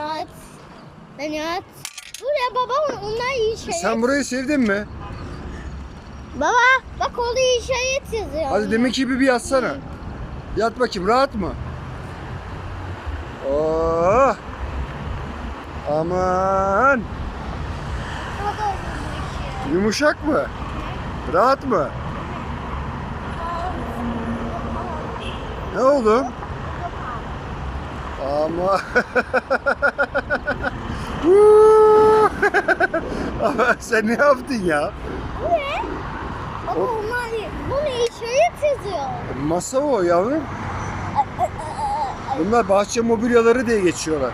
at. Beni at. Buraya baba onlar iyi şey. Sen burayı sevdin mi? Baba bak orada işaret yazıyor. Hadi demek gibi bir yatsana. Yat bakayım rahat mı? Oh. Aman. Yumuşak mı? Rahat mı? Ne oldu? Ama! Ama sen ne yaptın ya? Bu ne? Baba O- onlar bunu işaret yazıyor. Masa o yavrum. Bunlar bahçe mobilyaları diye geçiyorlar.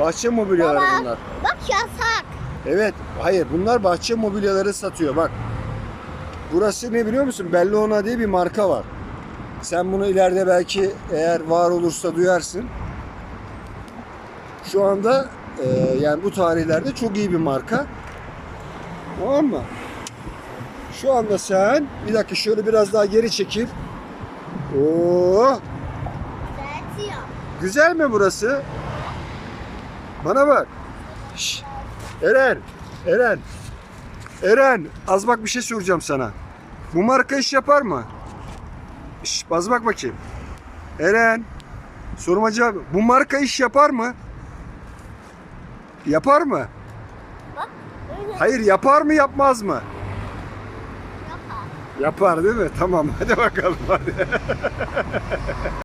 Bahçe mobilyaları Baba. bunlar. Bak yasak. Evet, hayır bunlar bahçe mobilyaları satıyor bak. Burası ne biliyor musun? Bellona diye bir marka var. Sen bunu ileride belki eğer var olursa duyarsın. Şu anda e, yani bu tarihlerde çok iyi bir marka. Tamam mı? Şu anda sen bir dakika şöyle biraz daha geri çekil. Oo, güzel mi burası? Bana bak. Şş, Eren, Eren. Eren, az bak bir şey soracağım sana. Bu marka iş yapar mı? Şş, az bak bakayım. Eren, soruma cevap. Bu marka iş yapar mı? Yapar mı? Bak öyle Hayır, yapar mı yapmaz mı? yapar. Yapar değil mi? Tamam, hadi bakalım hadi.